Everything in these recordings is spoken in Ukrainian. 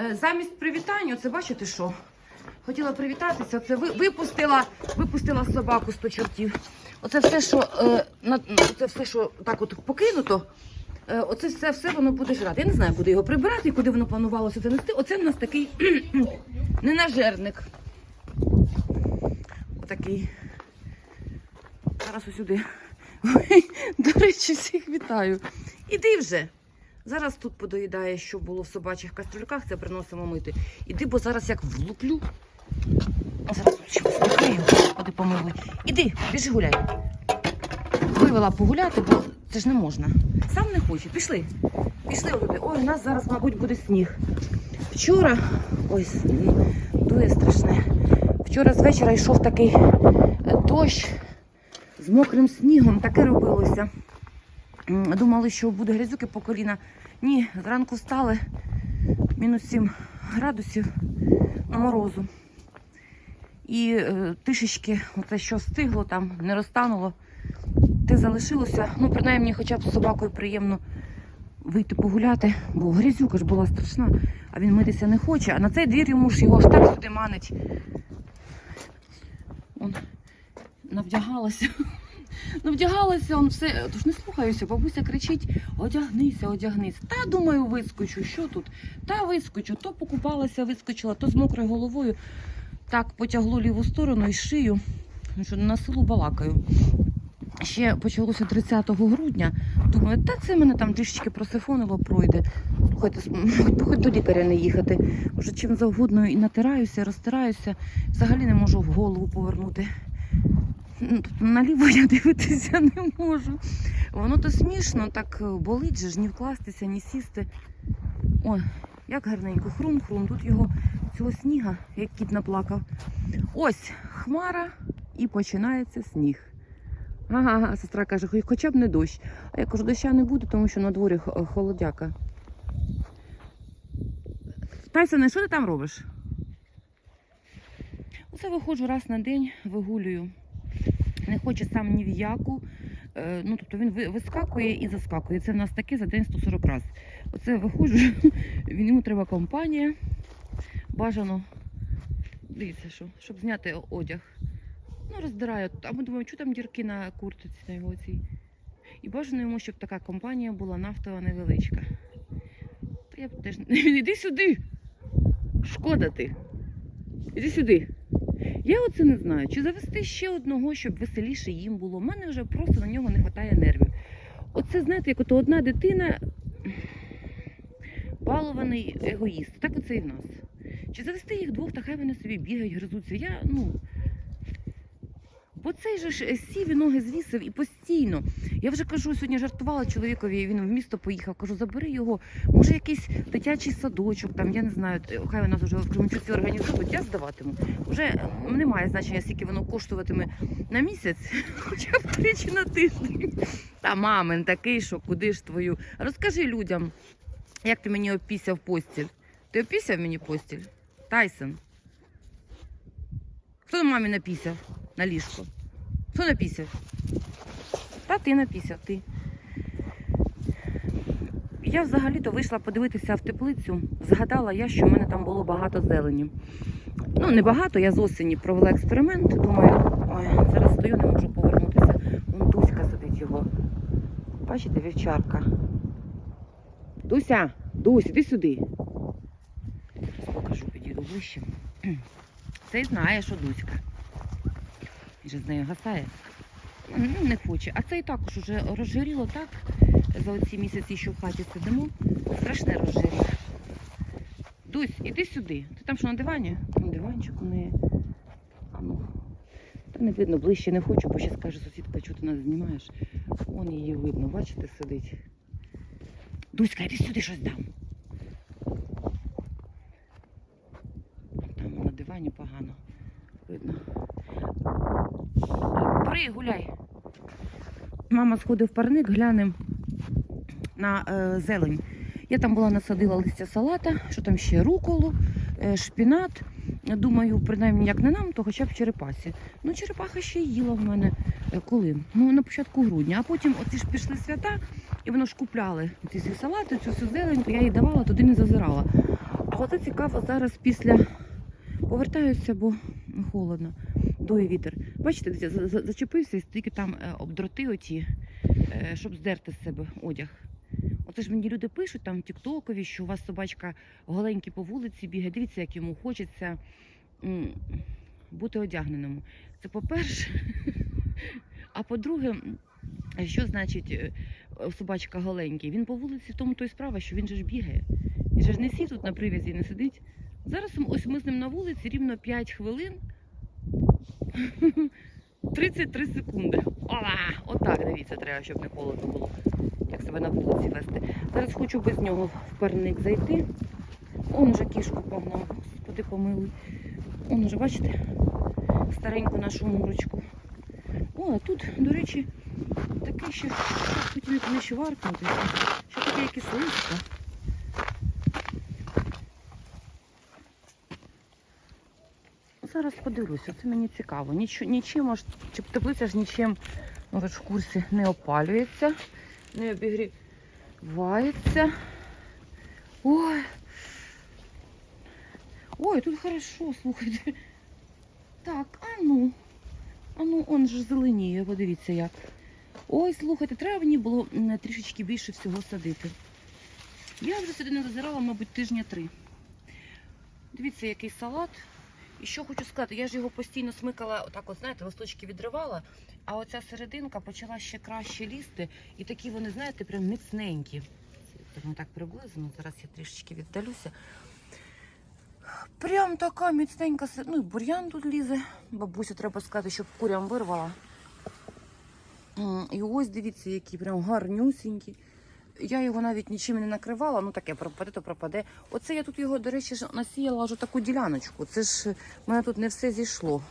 Е, Замість привітання, це бачите що? Хотіла привітатися, це ви, випустила, випустила собаку 100 чортів. Оце все, що е, на, все, що так от покинуто. Е, оце все, все воно буде жрати. Я не знаю, куди його прибирати, і куди воно планувалося це нести. Оце в нас такий ненажерник. Отакий. Зараз усюди. До речі, всіх вітаю. Іди вже. Зараз тут подоїдає, що було в собачих кастрюльках, це приносимо мити. Іди, бо зараз як влуплю. Зараз ще послухаю, ходи помилуй. Іди, біжи гуляй. Вивела погуляти, бо це ж не можна. Сам не хоче. Пішли. Пішли отуди. Ой, у нас зараз, мабуть, буде сніг. Вчора, ой, с- дує страшне. Вчора з вечора йшов такий е, дощ з мокрим снігом, таке робилося. Думали, що буде грязюки по коліна. Ні, зранку встали мінус 7 градусів на морозу. І е, тишечки, оце що стигло там, не розтануло, те залишилося. Ну, принаймні, хоча б з собакою приємно вийти погуляти, бо грязюка ж була страшна, а він митися не хоче. А на цей двір йому ж його ж так сюди манить. Он навдягалася. Навдягалася, он все. Тож не слухаюся, бабуся кричить: одягнися, одягнись. Та думаю, вискочу. Що тут? Та вискочу. То покупалася, вискочила, то з мокрою головою. Так потягло ліву сторону і шию. Ну що на силу балакаю. Ще почалося 30 грудня. Думаю, та це мене там трішечки просифонило, пройде. Слухайте, хоч до лікаря не їхати. Вже чим завгодно і натираюся, розтираюся. Взагалі не можу в голову повернути. Ну, тут Наліво я дивитися не можу. Воно то смішно, так е, болить же ж, ні вкластися, ні сісти. Ой, як гарненько, хрум-хрум. Тут його цього сніга, як кіт наплакав. Ось хмара і починається сніг. Ага, сестра каже, хоча б не дощ. А я кажу, доща не буде, тому що на дворі холодяка. Тайсоне, що ти там робиш? Оце виходжу раз на день, вигулюю. Не хоче сам ні в яку. Е, Ну, тобто він вискакує і заскакує. Це в нас таке за день 140 разів. Оце виходжу, він йому треба компанія. Бажано. Дивіться, що, щоб зняти одяг. Ну, роздираю. А ми думаємо, що там дірки на куртці на його цій. І бажано йому, щоб така компанія була нафтова невеличка. Та я б теж. Іди сюди! Шкода ти. Іди сюди. Я оце не знаю. Чи завести ще одного, щоб веселіше їм було. У мене вже просто на нього не вистачає нервів. Оце, знаєте, як ото одна дитина балований егоїст. Так оце і в нас. Чи завести їх двох, та хай вони собі бігають, гризуться. Я, ну. Бо цей же ж е, сів і ноги звісив і постійно. Я вже кажу, сьогодні жартувала чоловікові, він в місто поїхав. Кажу, забери його. Може, якийсь дитячий садочок, там, я не знаю, хай у нас вже в Кременчуці організують, я здаватиму. Вже е, немає значення, скільки воно коштуватиме на місяць, хоча б тричі на тиждень. Та мамин такий, що куди ж твою. Розкажи людям, як ти мені опісяв постіль. Ти опісяв мені постіль? Тайсон. Хто мамі напісяв на ліжко? Хто напісяв? Та ти напісяв, ти. Я взагалі-то вийшла подивитися в теплицю. Згадала я, що в мене там було багато зелені. Ну, не багато, я з осені провела експеримент. Думаю, ой, зараз стою, не можу повернутися. Вон Дуська сидить його. Бачите, вівчарка. Дуся, Дусь, іди сюди. Покажу, підійду ближче. Цей знає, що Дуська. Він же з нею гасає. Ну, не хоче. А цей також уже розжиріло так за оці місяці, що в хаті сидимо. Страшне розжиріло. Дусь, іди сюди. Ти там що на дивані? На диванчик у неї. А ну. Та не видно, ближче не хочу, бо ще скаже сусідка, що ти нас знімаєш. Вон її видно, бачите, сидить. Дуська, іди сюди щось дам. Там на дивані погано видно. Бери, гуляй. Мама сходив в парник, глянем на е, зелень. Я там була насадила листя салата, що там ще руколу, е, шпінат. Думаю, принаймні, як не нам, то хоча б черепасі. Ну, черепаха ще їла в мене е, коли? Ну, на початку грудня. А потім оці ж пішли свята, і воно ж купляли ці всі салати, цю всю зелень, я їй давала, туди не зазирала. А оце цікаво зараз після повертаюся, бо холодно, дує вітер. Бачите, дивіться, за- за- зачепився і стільки там е, об дроти оті, е, щоб здерти з себе одяг. Оце ж мені люди пишуть там Тіктокові, що у вас собачка голенький по вулиці бігає. Дивіться, як йому хочеться бути одягненому. Це по-перше. А по-друге, що значить е, собачка голенький? Він по вулиці в тому то й справа, що він же ж бігає. Він же ж не сидить тут на привязі, не сидить. Зараз ось ми з ним на вулиці рівно 5 хвилин. 33 секунди. Ола! Отак, дивіться, треба, щоб не холодно було, як себе на вулиці вести. Зараз хочу без нього в парник зайти. Он уже кішку погнав, господи помилуй. Он уже, бачите, стареньку нашу мурочку. О, а тут, до речі, таке ще хотіли не ще варкнути. Ще таке якесь листя. Зараз подивлюся, це мені цікаво. Ніч, нічим, аж, теплиця ж нічим ну, ви ж в курсі не опалюється, не обігрівається. Ой. Ой, тут хорошо, слухайте. Так, а ну. А ну, он же зеленіє, подивіться як. Ой, слухайте, треба мені було трішечки більше всього садити. Я вже сюди не зазирала, мабуть, тижня три. Дивіться, який салат. І що хочу сказати, я ж його постійно смикала, отак от, знаєте, листочки відривала, а оця серединка почала ще краще лізти. І такі вони, знаєте, прям міцненькі. Ми так приблизно, зараз я трішечки віддалюся. Прям така міцненька, ну і бур'ян тут лізе. Бабусю треба сказати, щоб курям вирвала. І ось дивіться, які прям гарнюсінькі. Я його навіть нічим не накривала, ну таке пропаде, то пропаде. Оце я тут його, до речі, насіяла вже таку діляночку. Це ж в мене тут не все зійшло.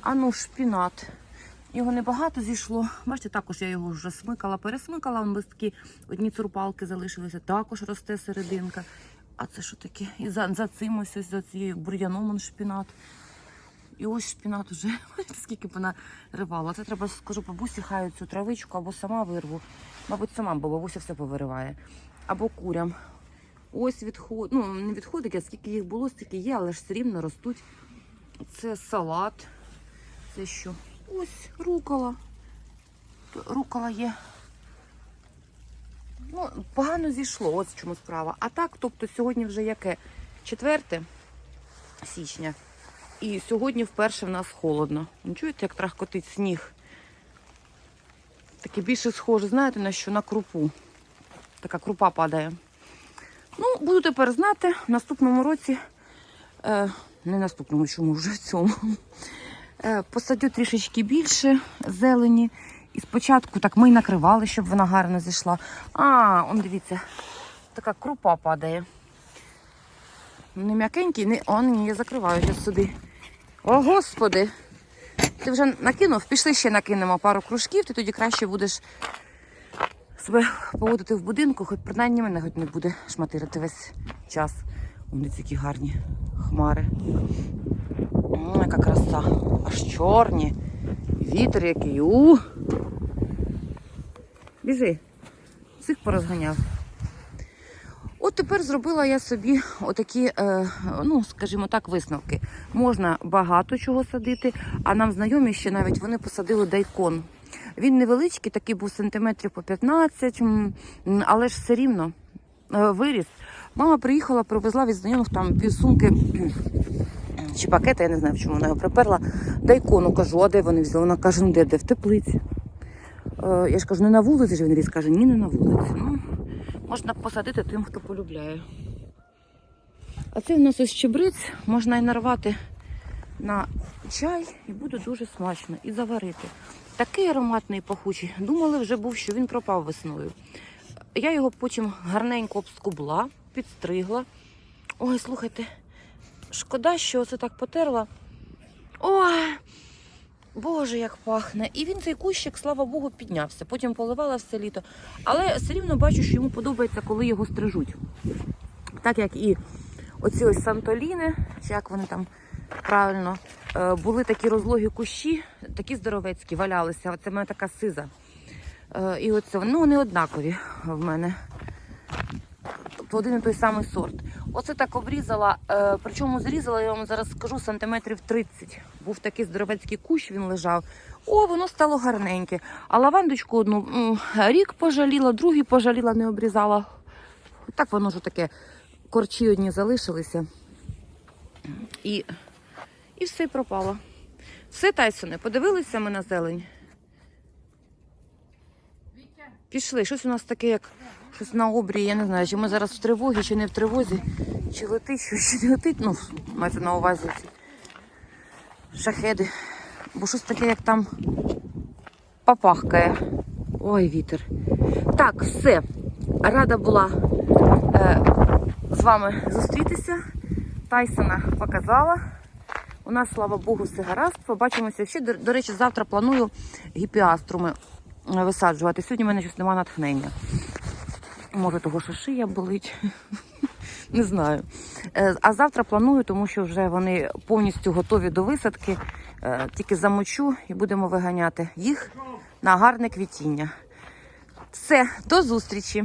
А ну, шпінат. Його небагато зійшло. Бачите, також я його вже смикала, пересмикала, вон листки, одні цурпалки залишилися, також росте серединка. А це що таке? І за, за цим ось, ось за цією бур'яном шпінат. І ось шпінат уже, скільки б вона ривала. Це треба, скажу, бабусі, хай цю травичку або сама вирву. Мабуть, сама, бо бабуся все повириває. Або курям. Ось відход, ну не відходики, а скільки їх було, стільки є, але ж все рівно ростуть. Це салат. Це що? Ось рукола. Рукола є. Ну, погано зійшло, ось в чому справа. А так, тобто сьогодні вже яке? 4 січня. І сьогодні вперше в нас холодно. Чуєте, як трахкотить сніг? Таке більше схоже, знаєте, на що? На крупу. Така крупа падає. Ну, буду тепер знати, в наступному році, е, не наступному, чому вже в цьому. Е, посадю трішечки більше зелені. І спочатку так ми й накривали, щоб вона гарно зійшла. А, он дивіться, така крупа падає. Не м'якенький, не. О, ні, я закриваю сюди. О, господи! Ти вже накинув? Пішли ще накинемо пару кружків, ти тоді краще будеш себе поводити в будинку, хоч принаймні мене хоч не буде шматирити весь час. Вони такі гарні хмари. О, яка краса. Аж чорні. Вітер який. У. Біжи. Всіх порозганяв. От тепер зробила я собі отакі, е, ну, скажімо так, висновки. Можна багато чого садити, а нам знайомі ще навіть вони посадили дайкон. Він невеличкий, такий був сантиметрів по 15, м, м, але ж все рівно е, виріс. Мама приїхала, привезла від знайомих там півсумки чи пакета, я не знаю, чому вона його приперла. Дайкону кажу, а де вони взяли? Вона каже, ну де, де в теплиці. Е, я ж кажу, не на вулиці ж він ріс, каже, ні, не на вулиці. Ну, можна посадити тим, хто полюбляє. А це в нас ось чебрець, можна і нарвати на чай, і буде дуже смачно. І заварити. Такий ароматний пахучий. Думали вже був, що він пропав весною. Я його потім гарненько обскубла, підстригла. Ой, слухайте, шкода, що оце так потерла. Ой, Боже, як пахне. І він цей кущик, слава Богу, піднявся. Потім поливала все літо. Але все рівно бачу, що йому подобається, коли його стрижуть. Так як і оці ось Сантоліни, чи як вони там правильно, е, були такі розлогі кущі, такі здоровецькі, валялися. Оце в мене така сиза. Е, І оце, ну вони однакові в мене. Тобто один і той самий сорт. Оце так обрізала. Е, причому зрізала, я вам зараз скажу, сантиметрів 30. Був такий здоровецький кущ, він лежав. О, воно стало гарненьке. А лавандочку одну рік пожаліла, другий пожаліла, не обрізала. Так воно ж таке, корчі одні залишилися. І, і все пропало. Все, Тайсоне, подивилися ми на зелень. Пішли. Щось у нас таке, як щось на обрії, я не знаю, чи ми зараз в тривогі, чи не в тривозі, чи летить, чи не летить. Ну, мається на увазі ці шахеди. Бо щось таке, як там попахкає. Ой, вітер. Так, все. Рада була е, з вами зустрітися. Тайсона показала. У нас, слава Богу, все гаразд. Побачимося ще. До, до речі, завтра планую гіпіаструми е, висаджувати. Сьогодні в мене щось немає натхнення. Може, того, що шия болить. Не знаю. Е, А завтра планую, тому що вже вони повністю готові до висадки. Е, Тільки замочу і будемо виганяти їх на гарне квітіння. Все, до зустрічі!